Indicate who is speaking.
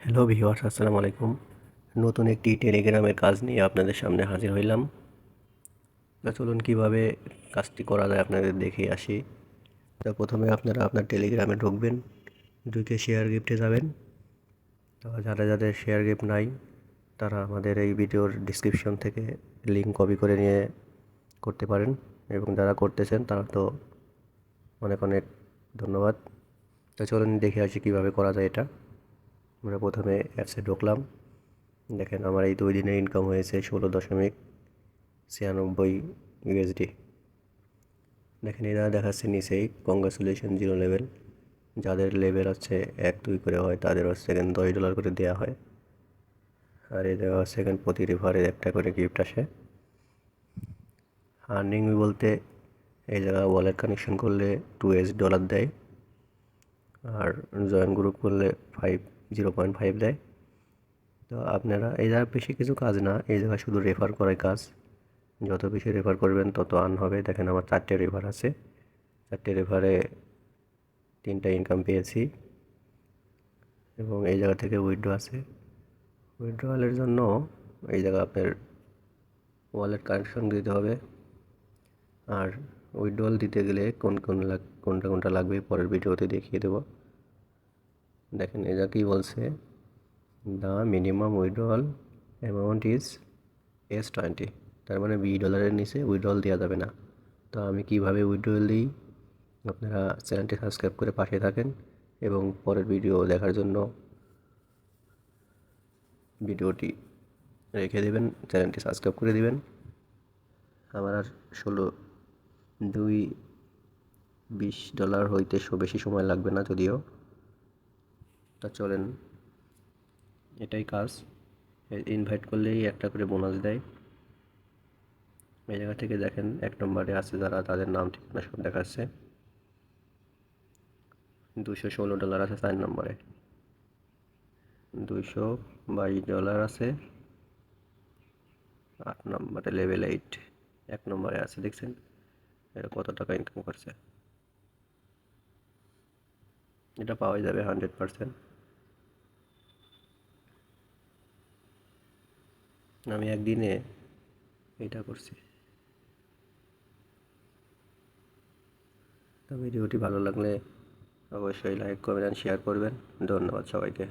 Speaker 1: Hello viewers আসসালামু আলাইকুম। নতুন একটি টেলিগ্রামের কাজ নিয়ে আপনাদের সামনে হাজির হইলাম। তো চলুন কীভাবে কাজটি করা যায় আপনাদের দেখে আসি। তা প্রথমে আপনারা আপনার টেলিগ্রামে ঢুকবেন, ঢুকে শেয়ার গিফটে যাবেন। তো যারা যাদের শেয়ার গিফট নাই, তারা আমাদের এই ভিডিওর ডিসক্রিপশন থেকে লিঙ্ক কপি করে নিয়ে করতে পারেন। এবং যারা করতেছেন, তারা তো অনেক অনেক ধন্যবাদ। তো চলুন দেখে আসি কীভাবে করা যায় এটা। আমরা প্রথমে অ্যাপসে ঢুকলাম। দেখেন আমার এই দুই দিনের ইনকাম হয়েছে ষোলো দশমিক ছিয়ানব্বই ইউএসডি দেখেন এরা দেখাচ্ছে নিচেই কংগ্রাচুলেশন জিরো লেভেল যাদের লেভেল হচ্ছে এক, দুই করে হয়, তাদের হচ্ছে এখানে দশ ডলার করে দেওয়া হয়। আর দেওয়া হচ্ছে এখানে প্রতি রিভারে একটা করে গিফট আসে। আর্নিং বলতে এই জায়গায় ওয়ালেট কানেকশন করলে টু এস ডলার দেয়। আর জয়েন গ্রুপ করলে ফাইভ জিরো পয়েন্ট ফাইভ দেয়। তো আপনারা এই জায়গায় বেশি কিছু কাজ না, এই জায়গায় শুধু রেফার করার কাজ। যত বেশি রেফার করবেন, তত আর্ন হবে। দেখেন আমার চারটে রেফার আছে। চারটে রেফারে তিনটা ইনকাম পেয়েছি। এবং এই জায়গা থেকে উইড্রো আছে। উইথড্রয়ালের জন্য এই জায়গা আপনার ওয়ালেট কানেকশন দিতে হবে। আর উইথড্রয়াল দিতে গেলে কোন কোন লাগ, কোনটা কোনটা লাগবে পরের ভিডিওতে দেখিয়ে দেবো। দেখেন এটা কি বলছে the minimum withdrawal amount is S twenty তার মানে বি ডলারের নিচে উইড্রল দেওয়া যাবে না। তো আমি কীভাবে উইড্রল দিই? আপনারা চ্যানেলটি সাবস্ক্রাইব করে পাশে থাকেন এবং পরের ভিডিও দেখার জন্য ভিডিওটি রেখে দেবেন, চ্যানেলটি সাবস্ক্রাইব করে দেবেন। আমার আর ষোলো, দুই, বিশ ডলার হইতে বেশি সময় লাগবে না যদিও। তা চলেন। এটাই কাজ। ইনভাইট করলেই একটা করে বোনাস দেয়। এই জায়গা থেকে দেখেন, এক নম্বরে আছে যারা, তাদের নাম ঠিকানা সব দেখাচ্ছে। দুশো ষোলো ডলার আছে চার নম্বরে। দুইশো বাইশ ডলার আছে। আট নম্বরে লেভেল এইট এক নম্বরে আছে, দেখছেন? এটা কত টাকা ইনকাম করছে? এটা পাওয়া যাবে হান্ড্রেড পারসেন্ট আমি একদিনে এটা করছি। তো ভিডিওটি ভালো লাগলে অবশ্যই লাইক করবেন শেয়ার করবেন। ধন্যবাদ সবাইকে।